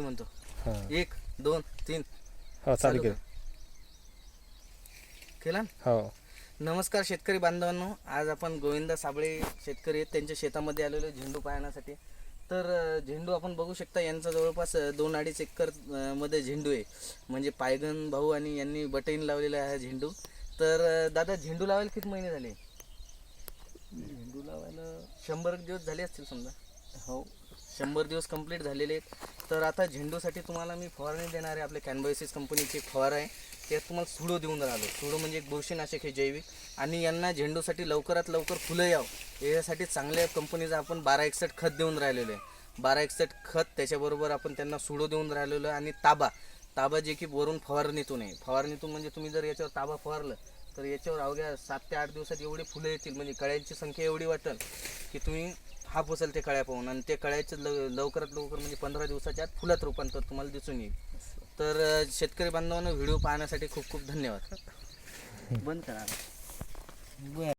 मी म्हणतो. एक दोन तीन. हो चालू केलं. केला? हो. नमस्कार शेतकरी बांधवांनो. आज आपण गोविंदा साबळे शेतकरी आहेत. त्यांच्या शेतामध्ये आलेलो झेंडू पाहण्यासाठी. तर झेंडू आपण बघू शकता यांचा जवळपास दोन अडीच एकरमध्ये झेंडू आहे. म्हणजे पायगन भाऊ आणि यांनी बटईन लावलेला आहे हा झेंडू. तर दादा झेंडू लावायला किती महिने झाले? झेंडू लावायला शंभर दिवस झाले असतील समजा. हो. शंभर दिवस कंप्लीट झालेले आहेत. तर आता झेंडूसाठी तुम्हाला मी फवारणी देणार आहे आपल्या कॅनबॉयसिस कंपनीची फवार आहे. त्यात तुम्हाला सुडो देऊन राहिलो सुडो म्हणजे एक बुरशीनाशक हे जैविक. आणि यांना झेंडूसाठी लवकरात लवकर फुलं यावं. यासाठी चांगल्या कंपनीचं आपण बारा एकसठ खत देऊन राहिलेलो आहे. बारा एकसठ खत त्याच्याबरोबर आपण त्यांना सुडो देऊन राहिलेलो आहे. आणि ताबा. ताबा जे की वरून फवारणीतून आहे. फवारणीतून म्हणजे तुम्ही जर याच्यावर ताबा फवारलं तर याच्यावर अवघ्या सात ते आठ दिवसात एवढी फुलं येतील. म्हणजे कळ्यांची संख्या एवढी वाटेल की तुम्ही हा पोचाल ते कळ्या पाहून आणि ते कळ्याचं लव लवकरात लवकर म्हणजे पंधरा दिवसाच्या आत फुलात रूपांतर तुम्हाला दिसून येईल. तर शेतकरी बांधवांना व्हिडिओ पाहण्यासाठी खूप खूप धन्यवाद. बंद करा. बरं.